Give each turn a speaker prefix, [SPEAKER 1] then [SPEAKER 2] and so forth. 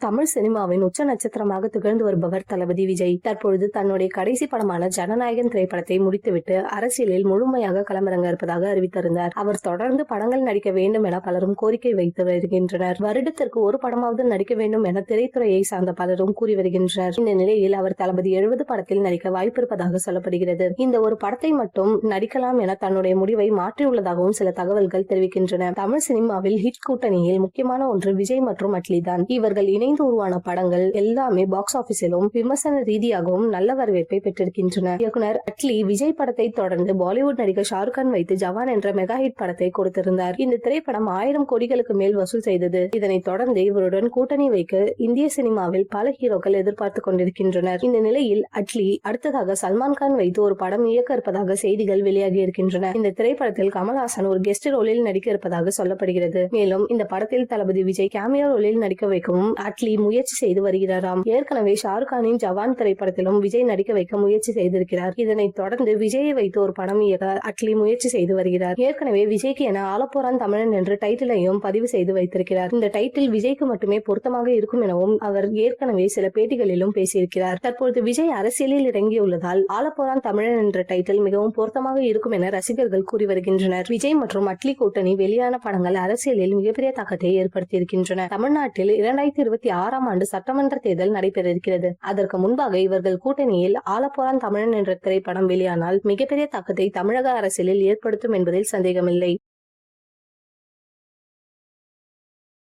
[SPEAKER 1] தமிழ் சினிமாவின் உச்ச நட்சத்திரமாக திகழ்ந்து வருபவர் தளபதி விஜய். தற்பொழுது தன்னுடைய கடைசி படமான ஜனநாயகன் திரைப்படத்தை முடித்துவிட்டு அரசியலில் முழுமையாக களமிறங்க இருப்பதாக அறிவித்திருந்தார். அவர் தொடர்ந்து படங்கள் நடிக்க வேண்டும் என பலரும் கோரிக்கை வைத்து வருகின்றனர். வருடத்திற்கு ஒரு படமாவது நடிக்க வேண்டும் என திரைத்துறையை சார்ந்த பலரும் கூறி வருகின்றனர். இந்த நிலையில் அவர் தளபதி எழுபது படத்தில் நடிக்க வாய்ப்பு இருப்பதாக சொல்லப்படுகிறது. இந்த ஒரு படத்தை மட்டும் நடிக்கலாம் என தன்னுடைய முடிவை மாற்றியுள்ளதாகவும் சில தகவல்கள் தெரிவிக்கின்றன. தமிழ் சினிமாவில் ஹிட் கூட்டணியில் முக்கியமான ஒன்று விஜய் மற்றும் அட்லி தான். இவர்கள் இணை இணைந்து உருவான படங்கள் எல்லாமே பாக்ஸ் ஆபீஸிலும் விமர்சன ரீதியாகவும் நல்ல வரவேற்பை பெற்றிருக்கின்றன. இயக்குனர் அட்லி விஜய் படத்தை தொடர்ந்து பாலிவுட் நடிகர் ஷாருக் கான் வைத்து ஜவான் என்ற மெகா ஹிட் படத்தை கொடுத்திருந்தார். இந்த திரைப்படம் ஆயிரம் கோடிகளுக்கு மேல் வசூல் செய்தது. இதனைத் தொடர்ந்து இவருடன் கூட்டணி வைக்க இந்திய சினிமாவில் பல ஹீரோக்கள் எதிர்பார்த்து கொண்டிருக்கின்றனர். இந்த நிலையில் அட்லி அடுத்ததாக சல்மான் கான் வைத்து ஒரு படம் இயக்க இருப்பதாக செய்திகள் வெளியாகி இருக்கின்றன. இந்த திரைப்படத்தில் கமல்ஹாசன் ஒரு கெஸ்ட் ரோலில் நடிக்க இருப்பதாக சொல்லப்படுகிறது. மேலும் இந்த படத்தில் தளபதி விஜய் கேமியா ரோலில் நடிக்க வைக்கவும் அட்லி முயற்சி செய்து வருகிறாராம். ஏற்கனவே ஷாருக் கானின் ஜவான் திரைப்படத்திலும் விஜய் நடிக்க வைக்க முயற்சி செய்திருக்கிறார். இதனைத் தொடர்ந்து விஜயை வைத்து ஒரு படம் இயக்க அட்லி முயற்சி செய்து வருகிறார். ஏற்கனவே விஜய்க்கு என ஆலப்போரான் தமிழன் என்ற டைட்டிலையும் பதிவு செய்து வைத்திருக்கிறார். இந்த டைட்டில் விஜய்க்கு மட்டுமே பொருத்தமாக இருக்கும் எனவும் அவர் ஏற்கனவே சில பேட்டிகளிலும் பேசியிருக்கிறார். தற்பொழுது விஜய் அரசியலில் இறங்கியுள்ளதால் ஆலப்போரான் தமிழன் என்ற டைட்டில் மிகவும் பொருத்தமாக இருக்கும் என ரசிகர்கள் கூறி வருகின்றனர். விஜய் மற்றும் அட்லி கூட்டணி வெளியான படங்கள் அரசியலில் மிகப்பெரிய தாக்கத்தை ஏற்படுத்தியிருக்கின்றன. தமிழ்நாட்டில் இரண்டாயிரத்தி இருபத்தி ஆறாம் ஆண்டு சட்டமன்ற தேர்தல் நடைபெற இருக்கிறது அதற்கு முன்பாக இவர்கள் கூட்டணியில் ஆலப்போரான் தமிழன் என்ற திரைப்படம் வெளியானால் மிகப்பெரிய தாக்கத்தை தமிழக அரசியலில் ஏற்படுத்தும் என்பதில் சந்தேகமில்லை.